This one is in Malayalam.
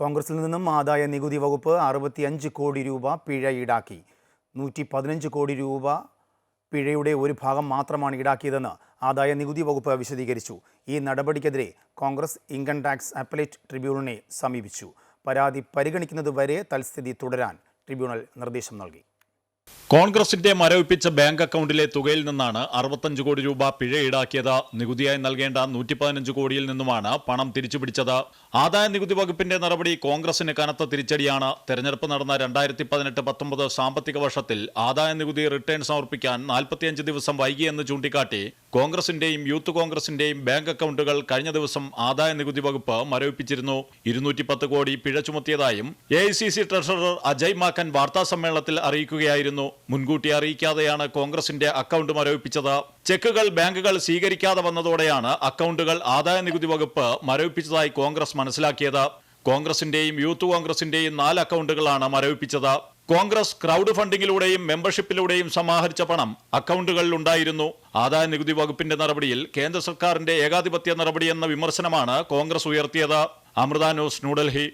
കോൺഗ്രസിൽ നിന്നും ആദായ നികുതി വകുപ്പ് അറുപത്തിയഞ്ച് കോടി രൂപ പിഴ ഈടാക്കി. നൂറ്റി പതിനഞ്ച് കോടി രൂപ പിഴയുടെ ഒരു ഭാഗം മാത്രമാണ് ഈടാക്കിയതെന്ന് ആദായ നികുതി വകുപ്പ് വിശദീകരിച്ചു. ഈ നടപടിക്കെതിരെ കോൺഗ്രസ് ഇൻകം ടാക്സ് അപ്പലേറ്റ് ട്രിബ്യൂണലിനെ സമീപിച്ചു. പരാതി പരിഗണിക്കുന്നതുവരെ തൽസ്ഥിതി തുടരാൻ ട്രിബ്യൂണൽ നിർദ്ദേശം നൽകി. കോൺഗ്രസിന്റെ മരവിപ്പിച്ച ബാങ്ക് അക്കൗണ്ടിലെ തുകയിൽ നിന്നാണ് അറുപത്തഞ്ച് കോടി രൂപ പിഴ ഈടാക്കിയത്. നികുതിയായി നൽകേണ്ട നൂറ്റി പതിനഞ്ച് കോടിയിൽ നിന്നുമാണ് പണം തിരിച്ചുപിടിച്ചത്. ആദായ നികുതി വകുപ്പിന്റെ നടപടി കോൺഗ്രസിന് കനത്ത തിരിച്ചടിയാണ്. തെരഞ്ഞെടുപ്പ് നടന്ന രണ്ടായിരത്തി പതിനെട്ട് പത്തൊമ്പത് സാമ്പത്തിക വർഷത്തിൽ ആദായ നികുതി റിട്ടേൺ സമർപ്പിക്കാൻ നാൽപ്പത്തിയഞ്ച് ദിവസം വൈകിയെന്ന് ചൂണ്ടിക്കാട്ടി കോൺഗ്രസിന്റെയും യൂത്ത് കോൺഗ്രസിന്റെയും ബാങ്ക് അക്കൗണ്ടുകൾ കഴിഞ്ഞ ദിവസം ആദായ നികുതി വകുപ്പ് മരവിപ്പിച്ചിരുന്നു. ഇരുന്നൂറ്റി പത്ത് കോടി പിഴ ചുമത്തിയതായും എ ട്രഷറർ അജയ് മാക്കൻ വാർത്താ സമ്മേളനത്തിൽ അറിയിക്കുകയായിരുന്നു. മുൻകൂട്ടി അറിയിക്കാതെയാണ് കോൺഗ്രസിന്റെ അക്കൗണ്ട് മരവിപ്പിച്ചത്. ചെക്കുകൾ ബാങ്കുകൾ സ്വീകരിക്കാതെ വന്നതോടെയാണ് അക്കൗണ്ടുകൾ ആദായ നികുതി വകുപ്പ് മരവിപ്പിച്ചതായി കോൺഗ്രസ് മനസ്സിലാക്കിയത്. കോൺഗ്രസിന്റെയും യൂത്ത് കോൺഗ്രസിന്റെയും നാല് അക്കൗണ്ടുകളാണ് മരവിപ്പിച്ചത്. കോൺഗ്രസ് ക്രൗഡ് ഫണ്ടിങ്ങിലൂടെയും മെമ്പർഷിപ്പിലൂടെയും സമാഹരിച്ച പണം അക്കൗണ്ടുകളിൽ ഉണ്ടായിരുന്നു. ആദായ നികുതി വകുപ്പിന്റെ നടപടിയിൽ കേന്ദ്ര സർക്കാരിന്റെ ഏകാധിപത്യ നടപടിയെന്ന വിമർശനമാണ് കോൺഗ്രസ് ഉയർത്തിയത്. അമൃത ന്യൂസ് ന്യൂഡൽഹി.